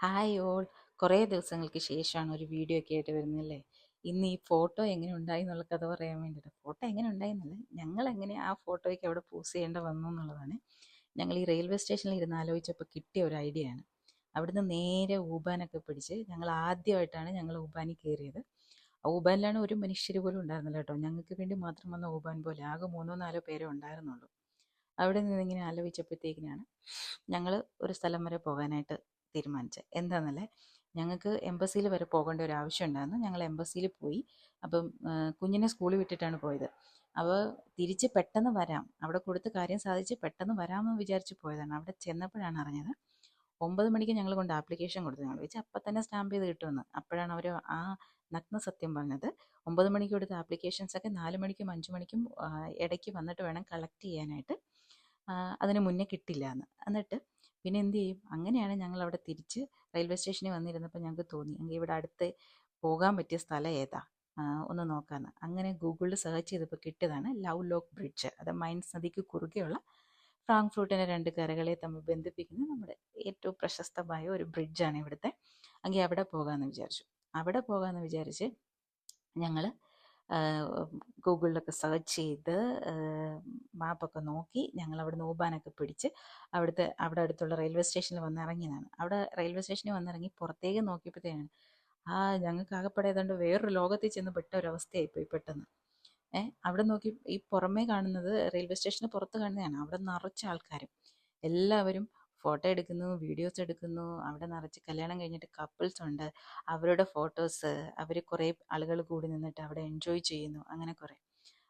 Hi all. കുറേ ദിവസങ്ങൾക്ക് ശേഷമാണ് ഒരു വീഡിയോ ഒക്കെ ആയിട്ട് വരുന്നല്ലേ ഇന്ന് ഈ ഫോട്ടോ എങ്ങനെ ഉണ്ടായി എന്നുള്ള കഥ പറയാൻ വേണ്ടിയിട്ട്. ഫോട്ടോ എങ്ങനെ ഉണ്ടായി എന്നല്ല ഞങ്ങൾ എങ്ങനെ ആ ഫോട്ടോയ്ക്ക് അവിടെ പോസ് ചെയ്യേണ്ട വന്നു എന്നുള്ളതാണ്. ഞങ്ങൾ ഈ റെയിൽവേ സ്റ്റേഷനിൽ ഇരുന്ന് ആലോചിച്ചപ്പോൾ കിട്ടിയ ഒരു ഐഡിയ ആണ്. അവിടുന്ന് നേരെ ഊബാനൊക്കെ പിടിച്ച് ഞങ്ങൾ ആദ്യമായിട്ടാണ് ഞങ്ങൾ ഊബാനിൽ കയറിയത്. ഊബാനിലാണ് ഒരു മനുഷ്യർ പോലും ഉണ്ടായിരുന്നില്ല കേട്ടോ. ഞങ്ങൾക്ക് വേണ്ടി മാത്രം വന്ന ഊബാൻ പോലെ ആകെ മൂന്നോ നാലോ പേരോ ഉണ്ടായിരുന്നുള്ളൂ. അവിടെ നിന്ന് ഇങ്ങനെ ആലോചിച്ചപ്പോഴത്തേക്കിനാണ് ഞങ്ങൾ ഒരു സ്ഥലം വരെ പോകാനായിട്ട് തീരുമാനിച്ചത്. എന്താണെന്നല്ലേ ഞങ്ങൾക്ക് എംബസിയിൽ വരെ പോകേണ്ട ഒരു ആവശ്യം ഉണ്ടായിരുന്നു. ഞങ്ങൾ എംബസിയിൽ പോയി. അപ്പം കുഞ്ഞിനെ സ്കൂളിൽ വിട്ടിട്ടാണ് പോയത്. അപ്പോൾ തിരിച്ച് പെട്ടെന്ന് വരാം. അവിടെ കൊടുത്ത് കാര്യം സാധിച്ച് പെട്ടെന്ന് വരാമെന്ന് വിചാരിച്ച് പോയതാണ്. അവിടെ ചെന്നപ്പോഴാണ് അറിഞ്ഞത് ഒമ്പത് മണിക്ക് ഞങ്ങൾ കൊണ്ട് ആപ്ലിക്കേഷൻ കൊടുത്തു ഞങ്ങൾ വെച്ച് അപ്പം തന്നെ സ്റ്റാമ്പ് ചെയ്ത് കിട്ടുമെന്ന്. അപ്പോഴാണ് അവർ ആ നഗ്ന സത്യം പറഞ്ഞത്. ഒമ്പത് മണിക്ക് കൊടുത്ത ആപ്ലിക്കേഷൻസ് ഒക്കെ നാല് മണിക്കും അഞ്ച് മണിക്കും ഇടയ്ക്ക് വന്നിട്ട് വേണം കളക്ട് ചെയ്യാനായിട്ട്. അതിന് മുന്നേ കിട്ടില്ല എന്ന് എന്നിട്ട് പിന്നെ എന്ത് ചെയ്യും അങ്ങനെയാണ് ഞങ്ങൾ അവിടെ തിരിച്ച് റെയിൽവേ സ്റ്റേഷനിൽ വന്നിരുന്നപ്പോൾ ഞങ്ങൾക്ക് തോന്നി എങ്കിൽ ഇവിടെ അടുത്ത് പോകാൻ പറ്റിയ സ്ഥലം ഏതാ? ഒന്ന് നോക്കാമെന്ന് അങ്ങനെ ഗൂഗിളിൽ സെർച്ച് ചെയ്തപ്പോൾ കിട്ടിയതാണ് ലവ് ലോക്ക് ബ്രിഡ്ജ്. അത് മൈൻസ് നദിക്ക് കുറുകെയുള്ള ഫ്രാങ്ക്ഫ്രൂട്ടിനെ രണ്ട് കരകളെ തമ്മിൽ ബന്ധിപ്പിക്കുന്ന നമ്മുടെ ഏറ്റവും പ്രശസ്തമായ ഒരു ബ്രിഡ്ജാണ് ഇവിടുത്തെ. എങ്കിൽ അവിടെ പോകാമെന്ന് വിചാരിച്ചു. അവിടെ പോകാമെന്ന് വിചാരിച്ച് ഞങ്ങൾ ഗൂഗിളിലൊക്കെ സെർച്ച് ചെയ്ത് മാപ്പൊക്കെ നോക്കി ഞങ്ങൾ അവിടെ ഊബാനൊക്കെ പിടിച്ച് അവിടുത്തെ അവിടെ അടുത്തുള്ള റെയിൽവേ സ്റ്റേഷനിൽ വന്ന് ഇറങ്ങിയതാണ്. അവിടെ റെയിൽവേ സ്റ്റേഷനിൽ വന്നിറങ്ങി പുറത്തേക്ക് നോക്കിയപ്പോഴത്തേക്കാണ് ആ ഞങ്ങൾക്ക് ആകെപ്പാടെ ഏതാണ്ട് വേറൊരു ലോകത്തിൽ ചെന്ന് പെട്ട ഒരവസ്ഥയായിപ്പോയി പെട്ടെന്ന്. ഏഹ് അവിടെ നോക്കി ഈ പുറമേ കാണുന്നത് റെയിൽവേ സ്റ്റേഷന് പുറത്ത് കാണുന്നതാണ്. അവിടെ നിറച്ച ആൾക്കാരും എല്ലാവരും ഫോട്ടോ എടുക്കുന്നു വീഡിയോസ് എടുക്കുന്നു. അവിടെ നിറച്ച് കല്യാണം കഴിഞ്ഞിട്ട് കപ്പിൾസ് ഉണ്ട്. അവരുടെ ഫോട്ടോസ് അവർ കുറേ ആളുകൾ കൂടി നിന്നിട്ട് അവിടെ എൻജോയ് ചെയ്യുന്നു. അങ്ങനെ കുറേ.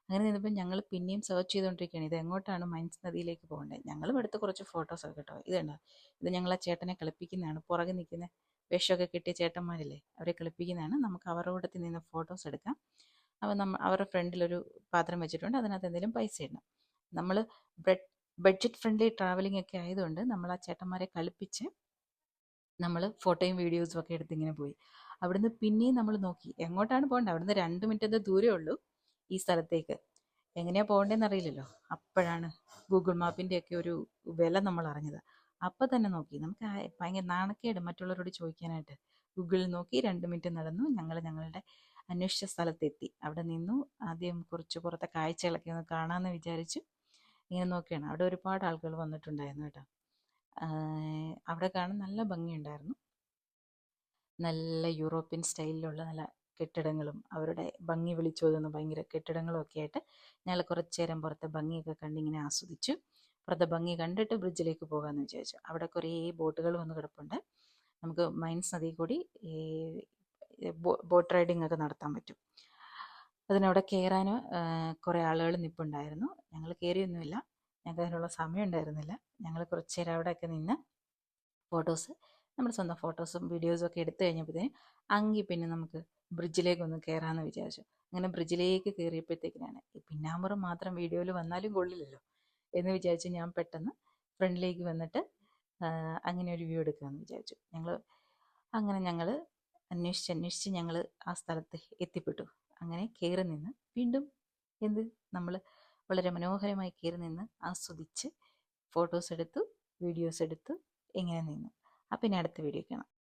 അങ്ങനെ നിന്നപ്പോൾ ഞങ്ങൾ പിന്നെയും സെർച്ച് ചെയ്തുകൊണ്ടിരിക്കുകയാണ്. ഇത് എങ്ങോട്ടാണ് മൈൻസ് നദിയിലേക്ക് പോകേണ്ടത്? ഞങ്ങളും എടുത്ത് കുറച്ച് ഫോട്ടോസ് ഒക്കെ കേട്ടോ ഇതുണ്ട് ഇത് ഞങ്ങൾ ആ ചേട്ടനെ കളിപ്പിക്കുന്നതാണ്. പുറകെ നിൽക്കുന്ന വേഷമൊക്കെ കിട്ടിയ ചേട്ടന്മാരില്ലേ? അവരെ കളിപ്പിക്കുന്നതാണ്. നമുക്ക് അവരുടെ കൂട്ടത്തിൽ നിന്ന് ഫോട്ടോസ് എടുക്കാം. അപ്പോൾ നമ്മൾ അവരുടെ ഫ്രണ്ടിലൊരു പാത്രം വെച്ചിട്ടുണ്ട്. അതിനകത്ത് എന്തെങ്കിലും പൈസ ഇടണം. നമ്മൾ ബ്രെഡ് ബഡ്ജറ്റ് ഫ്രണ്ട്ലി ട്രാവലിംഗ് ഒക്കെ ആയതുകൊണ്ട് നമ്മൾ ആ ചേട്ടന്മാരെ കളിപ്പിച്ച് നമ്മൾ ഫോട്ടോയും വീഡിയോസും ഒക്കെ എടുത്ത് ഇങ്ങനെ പോയി. അവിടുന്ന് പിന്നെയും നമ്മൾ നോക്കി. എങ്ങോട്ടാണ് പോകേണ്ടത് അവിടുന്ന് രണ്ട് മിനിറ്റത്തെ ദൂരമേ ഉള്ളൂ ഈ സ്ഥലത്തേക്ക്. എങ്ങനെയാണ് പോകേണ്ടതെന്ന് അറിയില്ലല്ലോ. അപ്പോഴാണ് ഗൂഗിൾ മാപ്പിന്റെ ഒക്കെ ഒരു വില നമ്മൾ അറിഞ്ഞത്. അപ്പം തന്നെ നോക്കി. നമുക്ക് ഭയങ്കര നാണക്കേട് മറ്റുള്ളവരോട് ചോദിക്കാനായിട്ട് ഗൂഗിളിൽ നോക്കി രണ്ട് മിനിറ്റ് നടന്നു. ഞങ്ങൾ ഞങ്ങളുടെ അന്വേഷിച്ച സ്ഥലത്തെത്തി. അവിടെ നിന്നു. ആദ്യം കുറച്ച് പുറത്തെ കാഴ്ചകളൊക്കെ ഒന്ന് കാണാമെന്ന് വിചാരിച്ചു. ഇങ്ങനെ നോക്കിയാണ്. അവിടെ ഒരുപാട് ആളുകൾ വന്നിട്ടുണ്ടായിരുന്നു കേട്ടോ. അവിടെ കാണാൻ നല്ല ഭംഗിയുണ്ടായിരുന്നു. നല്ല യൂറോപ്യൻ സ്റ്റൈലിലുള്ള നല്ല കെട്ടിടങ്ങളും അവരുടെ ഭംഗി വിളിച്ചോതുന്ന ഭയങ്കര കെട്ടിടങ്ങളും ഒക്കെ ആയിട്ട് ഞങ്ങൾ കുറച്ച് നേരം പുറത്തെ ഭംഗിയൊക്കെ കണ്ടിങ്ങനെ ആസ്വദിച്ചു. പുറത്തെ ഭംഗി കണ്ടിട്ട് ബ്രിഡ്ജിലേക്ക് പോകാമെന്ന് വിചാരിച്ചു. അവിടെ കുറേ ബോട്ടുകൾ വന്ന് കിടപ്പുണ്ട്. നമുക്ക് മൈൻസ് നദി കൂടി ഈ ബോട്ട് റൈഡിംഗ് ഒക്കെ നടത്താൻ പറ്റും. അതിനവിടെ കയറാൻ കുറേ ആളുകൾ നിൽപ്പുണ്ടായിരുന്നു ഞങ്ങൾ കയറിയൊന്നുമില്ല ഞങ്ങൾക്ക് അതിനുള്ള സമയം ഉണ്ടായിരുന്നില്ല. ഞങ്ങൾ കുറച്ച് നേരം അവിടെയൊക്കെ നിന്ന് ഫോട്ടോസ് നമ്മുടെ സ്വന്തം ഫോട്ടോസും വീഡിയോസും ഒക്കെ എടുത്തു കഴിഞ്ഞപ്പോഴത്തേന് അങ്ങി പിന്നെ നമുക്ക് ബ്രിഡ്ജിലേക്ക് ഒന്ന് കയറാമെന്ന് വിചാരിച്ചു. അങ്ങനെ ബ്രിഡ്ജിലേക്ക് കയറിയപ്പോഴത്തേക്കിനാണ് പിന്നാമ്പുറം മാത്രം വീഡിയോയിൽ വന്നാലും കൊള്ളില്ലല്ലോ എന്ന് വിചാരിച്ച് ഞാൻ പെട്ടെന്ന് ഫ്രണ്ടിലേക്ക് വന്നിട്ട് അങ്ങനെ ഒരു വ്യൂ എടുക്കാമെന്ന് വിചാരിച്ചു. ഞങ്ങൾ അങ്ങനെ ഞങ്ങൾ അന്വേഷിച്ച് അന്വേഷിച്ച് ഞങ്ങൾ ആ സ്ഥലത്ത് എത്തിപ്പെട്ടു. അങ്ങനെ കയറി നിന്ന് വീണ്ടും എന്ത്? നമ്മൾ വളരെ മനോഹരമായി കയറി നിന്ന് ആസ്വദിച്ച് ഫോട്ടോസ് എടുത്തു വീഡിയോസ് എടുത്തു ഇങ്ങനെ നിന്നു. അപ്പം ഇനി അടുത്ത വീഡിയോ കാണാം.